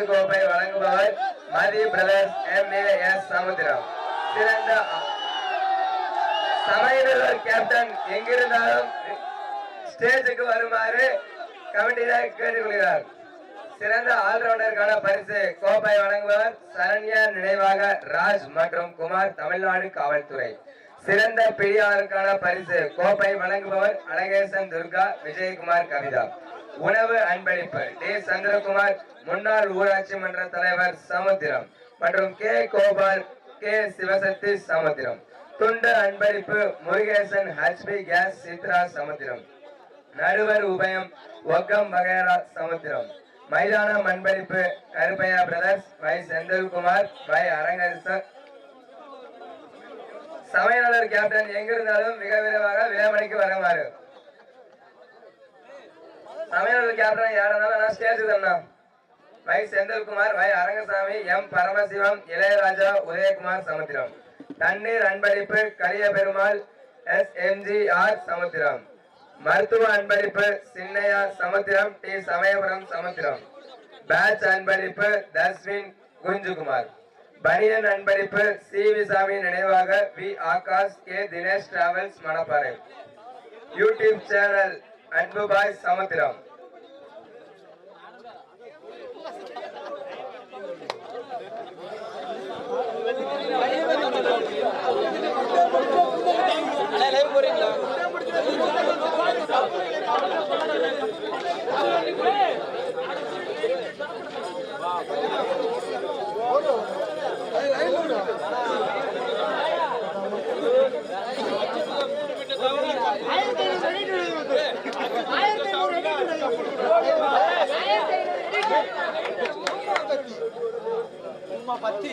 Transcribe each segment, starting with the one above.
கோப்பை வழங்குபவர் Mathi brothers M. A. S. Samuthiram. சிறந்த சமையலர் கேப்டன் எங்கிருந்தாலும் ஸ்டேஜுக்கு வருமாறு கமிட்டியினர் கேட்டுக்கொள்கிறார். சிறந்த ஆல்ரவுண்டருக்கான பரிசு கோப்பை வழங்குபவர் சரண்யா நினைவாக ராஜ் மற்றும் குமார் தமிழ்நாடு காவல்துறை. சிறந்த பிடியாளருக்கான பரிசு கோப்பை வழங்குபவர் அழகேசன் துர்கா விஜயகுமார் கவிதா. உணவு அன்பளிப்பு. டி. சந்திரகுமார் முன்னாள் ஊராட்சி மன்ற தலைவர் சமுத்திரம் மற்றும் கே. கோபால் கே. சிவசக்தி சமுத்திரம். துண்டு அன்பளிப்பு முருகேசன் ஹச்பி கேஸ் சித்ரா சமுத்திரம். நடுவர் உபயம் ஒக்கம் வகைரா சமுத்திரம். மைதானம் அன்பளிப்பு கருப்பையா பிரதர்ஸ் வை. செந்தில்குமார் வை. அரங்கரிசர் சமையலாளர் கேப்டன் எங்கிருந்தாலும் மிக விரைவாக விளையாமணிக்கு வருமாறு. சமையலாளர் கேப்டன் யாரா இருந்தாலும் நான் ஸ்டேஜ் தண்ணா வை செந்தில்குமார் வை அரங்கசாமி எம் பரமசிவம் இளையராஜா உதயகுமார் சமுத்திரம். தண்ணீர் அன்பளிப்பு கரிய பெருமாள் எஸ் எம்ஜிஆர் சமுத்திரம். மருத்துவ அன்பளிப்பு சின்னையா சமுத்திரம் டி சமயபுரம் சமுத்திரம். பேட்ச் அன்பளிப்பு தஸ்வின் குஞ்சுகுமார். பனியன் அன்பளிப்பு சி. வி. சாமி நினைவாக V. Akash K. Dinesh travels Manapparai. YouTube channel Anbu பாய் சமுத்திரம். பத்தி.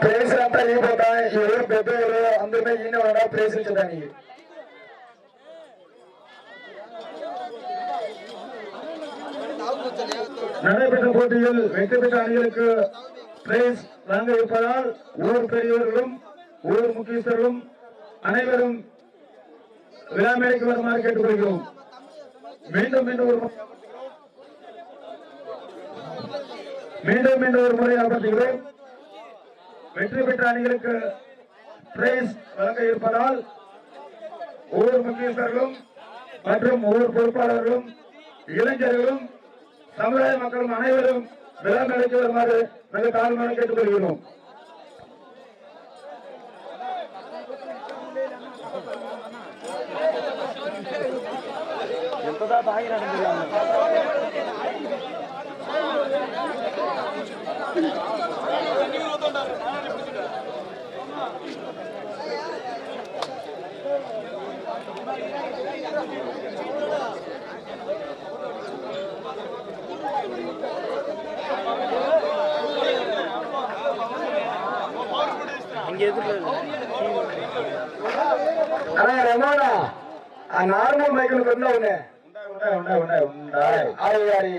ప్లేస్ అంతా ఇవ్వబోతా ఎవరు పెద్దవారు అందరినీ ఈయన ప్లేస్ ఇచ్చదానికి நடைபெற்ற போட்டியில் வெற்றி பெற்ற அணிகளுக்கு பிரைஸ் வழங்க இருப்பதால் ஊர் பெரியவர்களும் ஊர் முக்கியஸ்தர்களும் அனைவரும் விழா மேடைக்கு வருமாறு கேட்டுக்கொள்கிறோம் மீண்டும் மீண்டும் ஒரு மீண்டும் மீண்டும் ஒரு முறை ஞாபகப்படுத்துகிறோம் வெற்றி பெற்ற அணிகளுக்கு பிரைஸ் வழங்க இருப்பதால் ஒவ்வொரு முக்கியஸ்தர்களும் மற்றும் ஒவ்வொரு பொறுப்பாளர்களும் இளைஞர்களும் சமுதாய மக்களும் அனைவரும் விழா மேடைக்கு வருமாறு மிக தாழ்மையாக கேட்டுக்கொள்கிறோம். அண்ணா ரமோனா நார்மல் மைக்கில் கொண்டா ஒண்ணு ஆடி ஆடி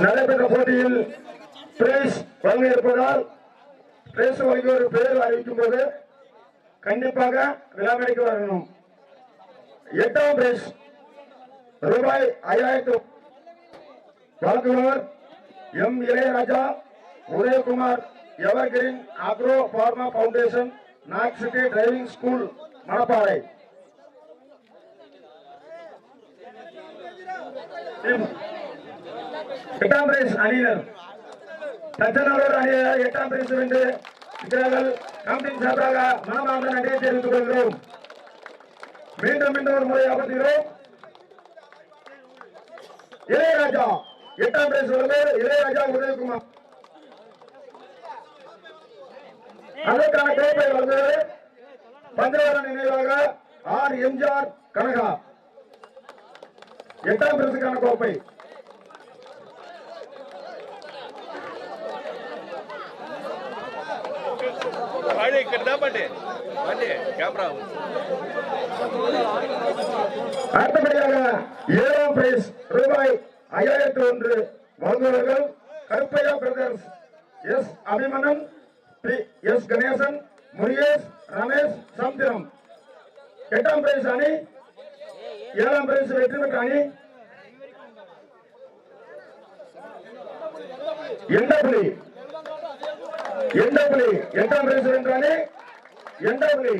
நடைபெற்ற போட்டியில் பிரைஸ் வழங்க இருப்பதால் பிரைஸ் வழங்கி ஒரு பெயர் அறிவிக்கும் போது கண்டிப்பாக விழாமணிக்கு வரணும். எட்டாம் பிரைஸ். ரூபாய் ஐயாயிரம் வழங்குபவர் M Ilaiyaraja Udayakumar evergreen agro pharma foundation knock city driving school Manapparai. எட்டாம் பிரைஸ் அணியினர். தச்சநாளூர் அணியினர் எட்டாம் பிரைஸ் வென்று இருக்கிறார்கள். கம்பெனி சார்பாக மனமார்ந்த நன்றியை தெரிவித்துக் கொள்கிறோம். மீண்டும் மீண்டும் ஒரு முறை அமர்த்துகிறோம் இளையராஜா எட்டாம் பிரைஸ் வருது. இளையராஜா உதயகுமார். அதற்கான கோப்பை வந்து பஞ்சவரன் நினைவாக ஆர். எம்ஜிஆர் கனகா. எட்டாம் பிரைஸுக்கான கோப்பை பாடி கட்டா பாட்டு பாட்டு கேமரா அடுத்தபடியாக ஏழாம் பிரைஸ் ரூபாய் ஐயாயிரத்தி ஒன்று வழங்குவர்கள் Karuppaiah brothers S Abhimanan P S Ganesan Murugesh Ramesh Samuthiram எட்டாம் பிரைஸ் அணி ஏழாம் பிரைஸ் வெற்றி பெற்ற அணி எண்டபுலி எண்டபுலி எட்டாம் பிரைஸ் என்றாலே? அணி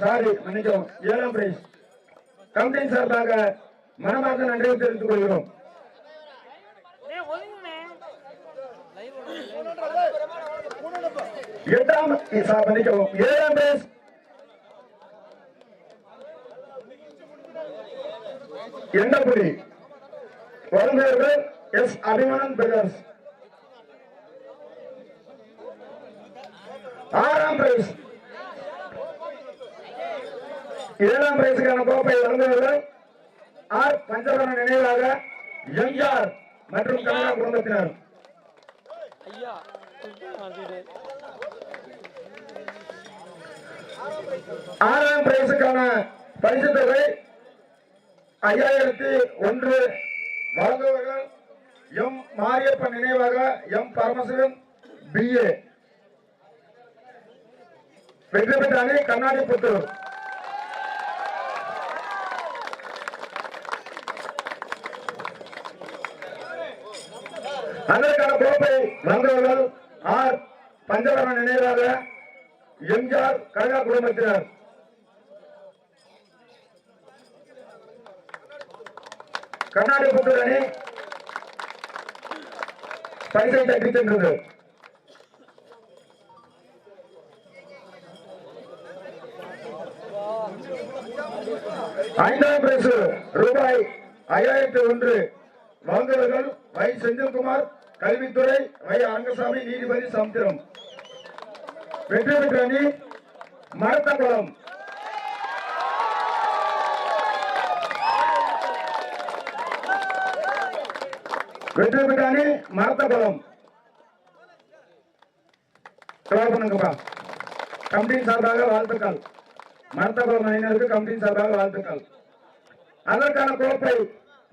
சாரி மன்னிக்கவும். ஏழாம் பிரைஸ் கம்பெனி சார்பாக மனமாக நன்றியை தெரிவித்துக் கொள்கிறோம். எட்டாம் மன்னிக்கவும். ஏழாம் பிரைஸ் புரி வழங்குவர்கள் எஸ் அபிமனன் பிரதர்ஸ் ஆறாம் பிரைஸ் ஏழாம் பிரைஸுக்கான கோப்பை வழங்குவர்கள் ஆர். பஞ்சவரண நினைவாக எம்ஜிஆர் மற்றும் கனகா குடும்பத்தினர். ஆறாம் பிரைஸுக்கான பரிசு தொகை ஐயாயிரத்தி ஒன்று வழங்குவர்கள் எம். மாரியப்பன் நினைவாக எம். பரமசிவன் பிஏ வெற்றி பெற்ற அணி கண்ணாடி புத்தூர் அதற்கான கோப்பை வந்தவர்கள் ஆர் பஞ்சவரண நினைவாக எம்ஜிஆர் கழக குடும்பத்தினர். கண்ணாடி புத்தூர் அணி பரிசை தட்டிச் சென்றது ஐந்தாம் பிரைசு ரூபாய் ஐயாயிரத்தி ஒன்று. வழங்குவர்கள் வை செந்தில்குமார் கல்வித்துறை வை அரங்கசாமி நீதிபதி சமுத்திரம். வெற்றி பெற்ற அணி மரத்தகுளம் வெற்றி பெற்ற அணி மரத்தகுளம் பண்ணுங்கப்பா. கம்பெனி சார்பாக வாழ்த்துக்கள். மரத்தகுளம் அணியினருக்கு கம்பெனி சார்பாக வாழ்த்துக்கள். அதற்கான கோப்பை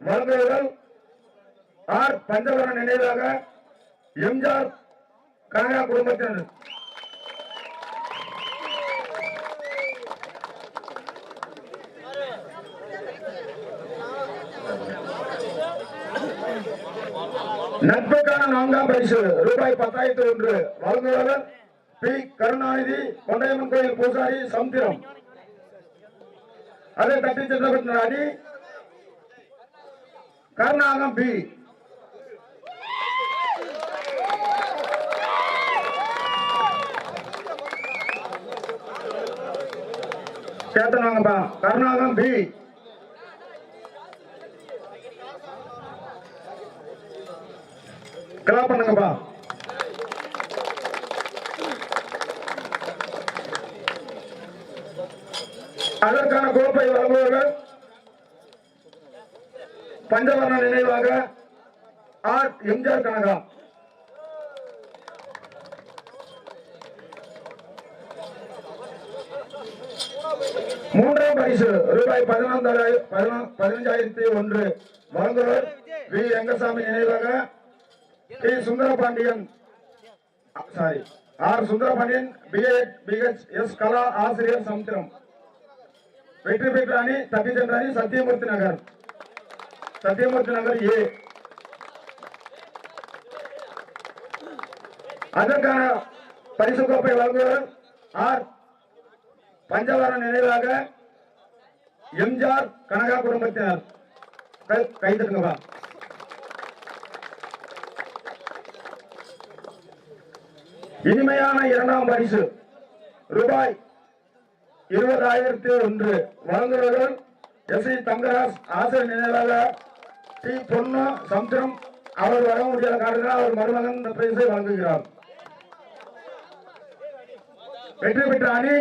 வழங்குவர்கள் ஆர் பஞ்சவரன் நினைவாக எம்ஜிஆர் கனகா குடும்பத்தினர். நட்புக்கான நான்காம் பரிசு ரூபாய் பத்தாயிரத்தி ஒன்று வழங்குவவர் பி. கருணாநிதி கொண்டையம்மன் கோயில் பூசாரி சமுத்திரம் அதை தட்டி சென்ற அணி கருணாகம் பி. கேட்டனாங்கப்பா கருணாகம் பி. கிளா பண்ணுங்கப்பா அதற்கான கோப்பை வழங்குவர்கள் பஞ்சவர்ண நினைவாக ஆர் எம்ஜிஆர் கனகா. மூன்றாம் பரிசு ரூபாய் பதினான்காயிரம் பதினஞ்சாயிரத்தி ஒன்று வழங்குவர். வி. ரங்கசாமி நினைவாக T Sundarapandian sorry R. Sundarapandian BEd pH S. கலா ஆசிரியர் சமுத்திரம். வெற்றி பெற்ற அணி தப்பி சென்ற அணி சத்தியமூர்த்தி நகர். சத்தியமூர்த்தி நகர் ஏ. அதற்கான பரிசு கோப்பை வழங்குவர் ஆர். பஞ்சவர நினைவாக எம்ஜிஆர் கனகா குடும்பத்தினர். கைதட்டுங்கப்பா இனிமையான இரண்டாம் பரிசு. ரூபாய் இருபதாயிரத்தி ஒன்று. வழங்குவர்கள் எஸ். சி. தங்கராஜ் ஆசிரியர் நினைவாக டி பொன்னு சமுத்திரம் அவர் வர முடியாத காரணத்தினால் அவர் மருமகன் பிரைஸை வழங்குகிறார். வெற்றி பெற்ற அணி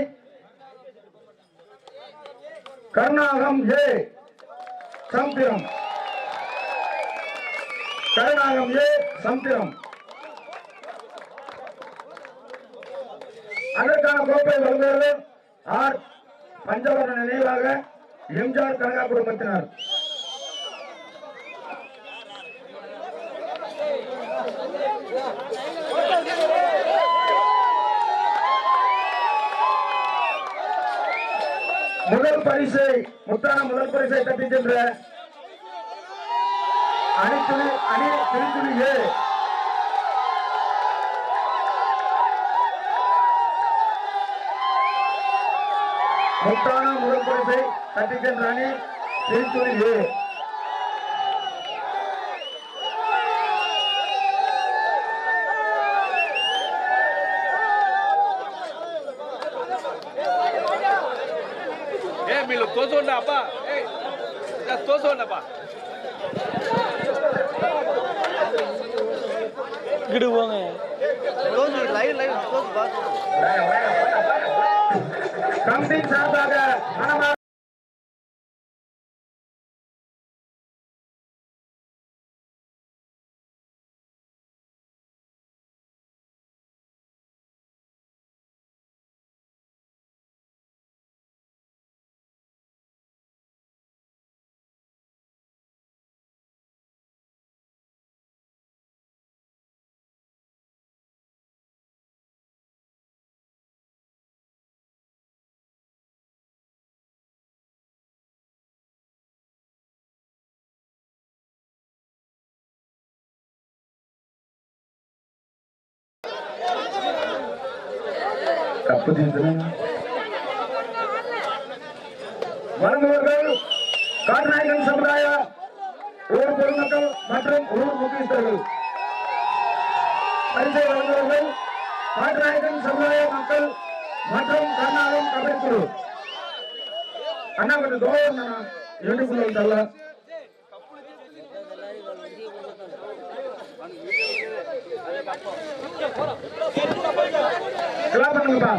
கருணாகம் ஏ சமுத்திரம் கருணாகம் ஏ சமுத்திரம் அதற்கான கோப்பை வழங்குகிறது ஆர். பஞ்சவர்ண நினைவாக எம்ஜிஆர் கனகா குடும்பத்தினர். முதல் பரிசை முத்தான முதல் பரிசை தட்டி சென்ற அணித்துளி அணி திருத்துளி ஏ. முத்தான முதல் பரிசை தட்டி சென்ற அணி திருத்துளி ஏ. கமிட்டியின் சார்பாக தப்பு செஞ்சுருங்க. வழங்குவர்கள் காட்டுநாயகன் சமுதாய ஊர் பொதுமக்கள் மற்றும் ஊர் முக்கியஸ்தர்கள். பரிசை வழங்குவர்கள் காட்டுநாயகன் சமுதாய மக்கள் மற்றும் கர்நாடகம் கபடி குழு. அண்ணா கொஞ்சம் தோழர் யூடியூப்ல தரல கிளா பண்ணுங்கப்பா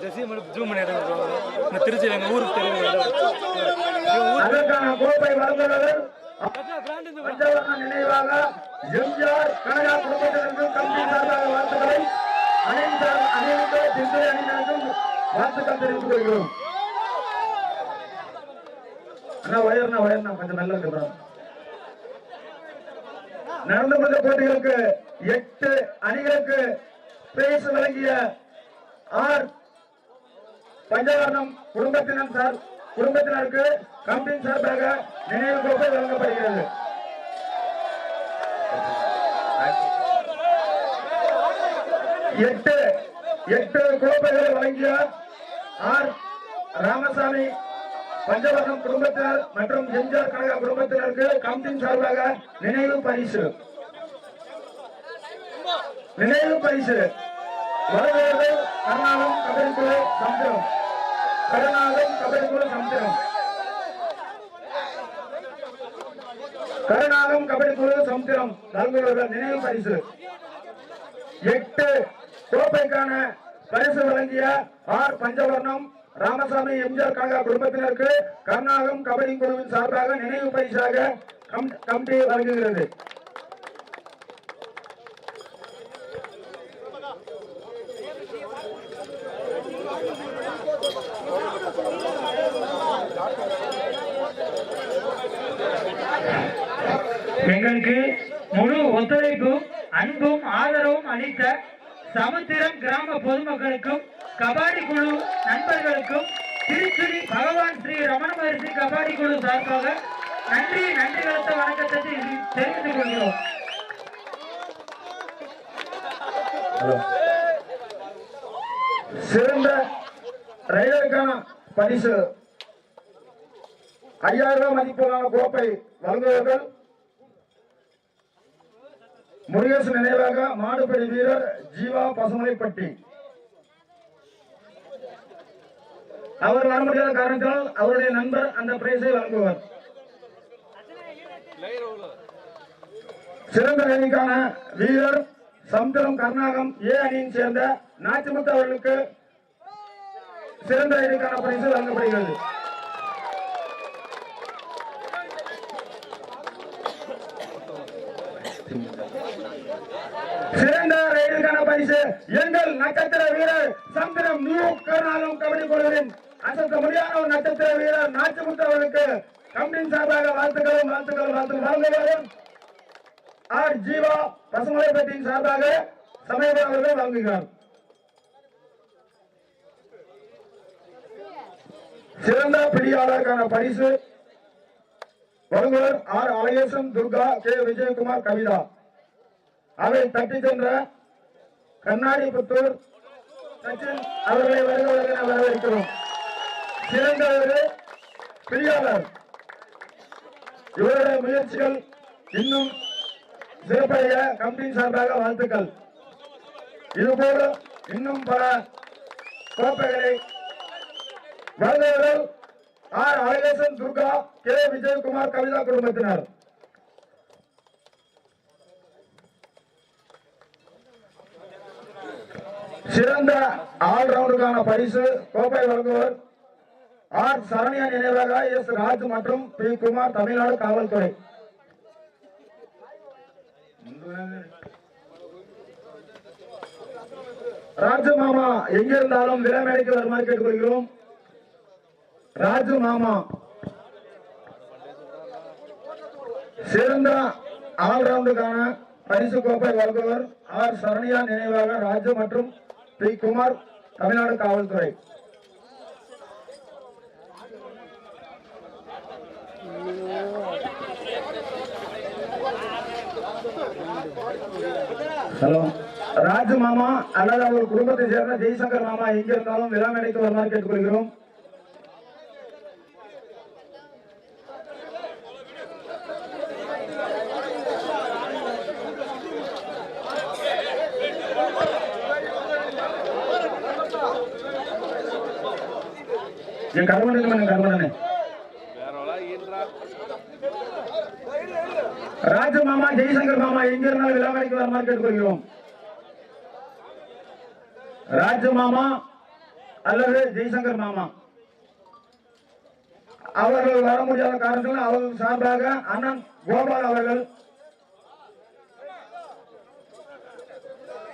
ஜெசி மட்டும் ஜூம் பண்ணி எடுங்க இந்த திருச்சியில் எங்கள் ஊருக்கு தெரியும் அதற்கான கோப்பை வழங்குவர்கள் பஞ்சவர்ண நினைவாக எம்ஜிஆர் கனகா குடும்பத்தினருக்கும் கம்பி சார்பாக வாழ்த்துக்களை. அணிந்த அணிவித்த திண்டுரை அணியினருக்கும் வாழ்த்துக்கள் தெரிவித்துக் கொள்கிறோம். அண்ணா உயர்னா உயர்னா கொஞ்சம் நல்லா இருக்கிறோம் நடந்து வந்த போட்டிகளுக்கு எட்டு அணிகளுக்கு பிரைஸ் வழங்கிய ஆர். பஞ்சவர்ணம் குடும்பத்தினர் சார் குடும்பத்தினருக்கு கம்பெனி சார்பாக நினைவு கோப்பை வழங்கப்படுகிறது. எட்டு எட்டு கோப்பைகளை வழங்கிய ஆர். ராமசாமி பஞ்சவர்ணம் குடும்பத்தினர் மற்றும் எம்ஜிஆர் கனகா குடும்பத்தினருக்கு கமிட்டின் சார்பாக நினைவு பரிசு. நினைவு பரிசு. வழங்குவர்கள் கர்நாடகம் கபடி குழு சமுத்திரம் கருணாகம் கபடி குழு சமுத்திரம் கருணாகம் கபடி குழு சமுத்திரம் வழங்குவர்கள் நினைவு பரிசு. எட்டு கோப்பைக்கான பரிசு வழங்கிய ஆர் பஞ்சவர்ணம் ராமசாமி எம்ஜிஆர் கழக குடும்பத்தினருக்கு கர்நாடகம் கபடி குழுவின் சார்பாக நினைவு பரிசாக கமிட்டி வழங்குகிறது. எங்களுக்கு முழு ஒத்துழைப்பும் அன்பும் ஆதரவும் அளித்த சமுத்திரம் கிராம பொதுமக்களுக்கும் கபாடி குழு நண்பர்களுக்கும் திருச்சுடி பகவான் ஸ்ரீ ரமண மகர்ஷி கபாடி குழு சார்பாக நன்றி நன்றி கலந்த வணக்கத்தை தெரிவித்துக் கொள்கிறோம். சிறந்த ரயிலுக்கான பரிசு. ஐயாயிரம் ரூபாய் மதிப்பிலான கோப்பை வழங்குவர்கள் முருகேசு நினைவாக மாடுபடி வீரர் ஜீவா பசுமலைப்பட்டி. அவர் வர முடியாத காரணத்தால் அவருடைய நண்பர் அந்த பிரைஸை வழங்குவார். சிறந்த அணிக்கான வீரர் சமுத்திரம் கர்நாகம் ஏ அணியின் சேர்ந்த நாச்சிமுத்து அவர்களுக்கு சிறந்த அணிக்கான பரிசு வழங்கப்படுகிறது. சிறந்த ரயிலுக்கான பரிசு எங்கள் நட்சத்திர வீரர் சந்திரம் நியூ கருணாலம் கபடி குழுவின் அசத்த முடியாத ஒரு நட்சத்திர வீரர் நாச்சிமுத்து அவர்களுக்கு கம்பெனி சார்பாக வாழ்த்துக்களும் வாழ்த்துக்களும் வாழ்த்துக்கள் வழங்குவார்கள் ஆர். ஜீவா பசுமலைப்பட்டியின் சார்பாக சமயபுரம் அவர்கள் வழங்குகிறார். சிறந்த பிடியாளருக்கான பரிசு வழங்குவர் ஆர். அழகேசன் துர்கா கே. விஜயகுமார் கவிதா. அவை தட்டி சென்ற கண்ணாடி புத்தூர் சச்சின் அவர்களை வருவதற்கு என வரவேற்கிறோம். சிறந்த ஒரு இவருடைய முயற்சிகள் இன்னும் சிறப்படைய கம்பெனி சார்பாக வாழ்த்துக்கள். இதுபோல இன்னும் பல கோப்பைகளை வழங்குவர்கள் ஆர் அழகேசன் துர்கா கே. விஜயகுமார் கவிதா குடும்பத்தினர். சிறந்த ஆல்ரவுண்டுக்கான பரிசு கோப்பை வழங்குவர். ஆர். சரணியா நினைவாக எஸ். ராஜ் மற்றும் பி. குமார் தமிழ்நாடு காவல்துறை. ராஜு மாமா எங்க இருந்தாலும் விலைமேடைக்கு வருமாறு கேட்டுக்கொள்கிறோம். ராஜு மாமா சிறந்த ஆல்ரவுண்டுக்கான பரிசு கோப்பை வழங்குவர். ஆர். சரணியா நினைவாக ராஜு மற்றும் பி குமார் தமிழ்நாடு காவல்துறை. ஹலோ. ராஜு மாமா அல்லது அவர் குடும்பத்தை சேர்ந்த ஜெய்சங்கர் மாமா எங்க இருந்தாலும் விழா மேடைக்கு வருமாறு கேட்டுக்கொள்கிறோம். என் கருவன் என் கருமணனே ராஜ மாமா ஜெய்சங்கர் மாமா எங்க இருந்தாலும் விழா மேடைக்கு வருமாறு கேட்டுக்கொள்கிறோம். ராஜு மாமா அல்லது ஜெய்சங்கர் மாமா. அவர்கள் வர முடியாத காரணத்தில் அவர்கள் சார்பாக அண்ணன் கோபால் அவர்கள்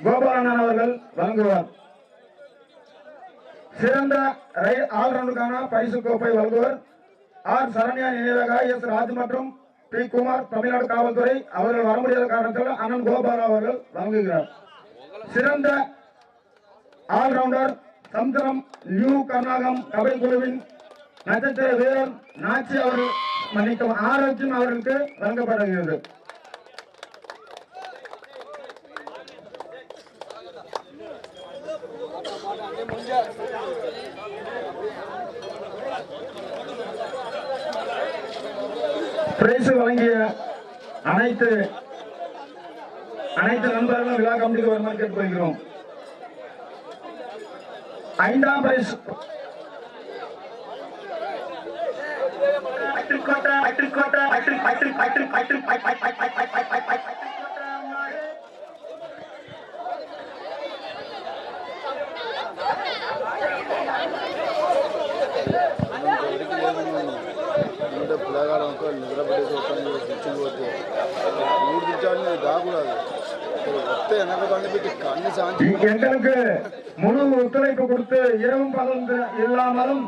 கோபால் அண்ணன் அவர்கள் வழங்குவார். சிறந்த ரயில் ஆல்ரவுண்டுக்கான பரிசு கோப்பை வழங்குவர். ஆர். சரண்யா நினைவாக எஸ். ராஜ் மற்றும் பி. குமார் தமிழ்நாடு காவல்துறை. அவர்கள் வர முடியாத காரணத்தில் அண்ணன் கோபால் அவர்கள் வழங்குகிறார். சிறந்த ஆல்ரவுண்டர் சமுத்திரம் நியூ கர்நாகம் கபடி குழுவின் நட்சத்திர வீரர் நாச்சி அவர்கள் மன்னிக்கும் ஆரோக்கியம் அவர்களுக்கு வழங்கப்படுகிறது பிரைஸ் வழங்கிய அனைத்து அனைத்து நண்பர்களும் விழா கமிட்டிக்கு வருமாறு கேட்டுக்கொள்கிறோம் ஐந்தாம் பிரைஸ் ఉంటే పిల్లగాడు అనుకో నిద్రపడేసి వస్తాను తెచ్చిపోతే ఊరు తెచ్చాడు దాకూడదు వస్తే వెనక బండి పెట్టి కన్ను సాంతి எங்களுக்கு முழு ஒத்துழைப்பு கொடுத்து இரவும் பகலும் இல்லாமலும்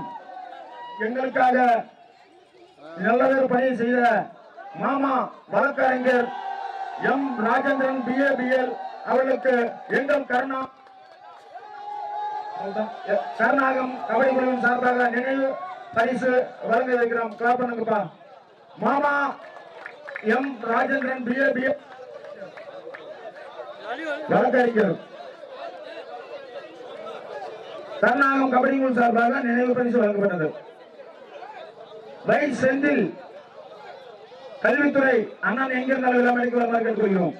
எங்களுக்காக நல்லதொரு பணியை செய்த மாமா வழக்கறிஞர் எம் ராஜேந்திரன் பிஏபிஎல் அவர்களுக்கு எங்கள் கருணா கர்நாடகம் கபடி குழுவின் சார்பாக நினைவு பரிசு வழங்க இருக்கிறோம் கிளாப் பண்ணுங்கப்பா. மாமா எம் ராஜேந்திரன் பிஏ பிஏ வழக்கறிஞர். கர்நாடகம் கபடி குழு சார்பாக நினைவு பரிசு வழங்கப்பட்டது. வை செந்தில் கல்வித்துறை அண்ணன் எங்கிருந்தாலும் விழாமணிக்கு வருமாறு கேட்டுக்கொள்கிறோம்.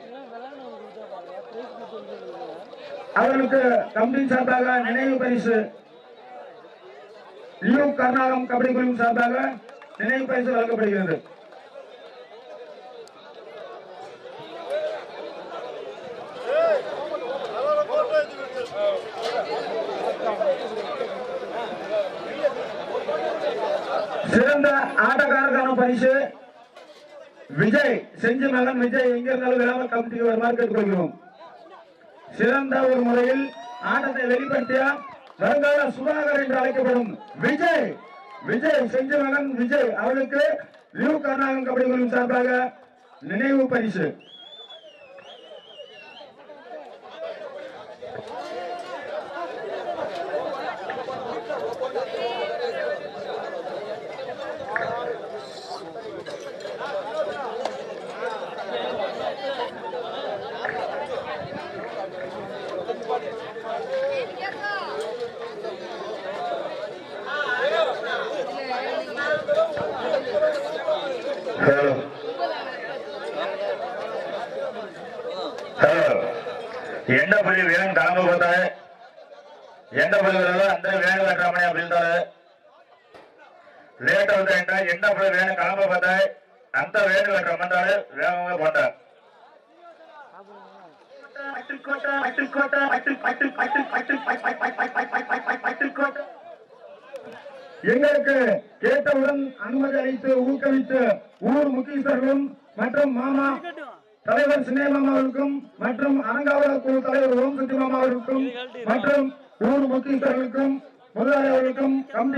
அவர்களுக்கு கம்பெனி சார்பாக நினைவு பரிசு லியோ கர்நாடகம் கபடி குழுவின் சார்பாக நினைவு பரிசு வழங்கப்படுகிறது. சிறந்த ஆட்டக்காரருக்கான பரிசு. விஜய் செஞ்சு மகன் விஜய் எங்க இருந்தாலும் விழாமல் கமிட்டிக்கு வருமாறு கேட்டுக்கொள்கிறோம். சிறந்த ஒரு முறையில் ஆட்டத்தை வெளிப்படுத்திய வருங்கால சுதாகர் என்று அழைக்கப்படும் விஜய். விஜய் செஞ்சு மகன் விஜய் அவர்களுக்கு லியூ கர்நாடகம் கபடி குழு சார்பாக நினைவு பரிசு. ஹலோ ஹலோ எந்த பள்ளி வேணும் கிளம்ப போட்டாரு எந்த பள்ளி அந்த வேணும் வெட்டாமணி அப்படின்றாரு லேட்டா வந்தா என்ன பள்ளி வேணும் கிளம்ப பார்த்தாரு அந்த வேணும் வெட்டாமண்டாரு வேகமாக போட்டார் பட்டுக்கோட்டை பட்டுக்கோட்டை பட்டு பட்டு பட்டு பட்டு பட்டு பட்டு பட்டு பட்டு பட்டு பட்டு பட்டு எங்களுக்கு கேட்டவுடன் அனுமதி அளித்து ஊக்குவித்து ஊர் முக்கியஸ்தர்களும் மற்றும் மாமா தலைவர் சின்ன அவர்களுக்கும் மற்றும் அரங்காவலர் குழு தலைவர் ஓம் சக்தி அவர்களுக்கும் மற்றும் ஊர் முக்கியஸ்தர்களுக்கும் முதலாளி அவர்களுக்கும் கம்பி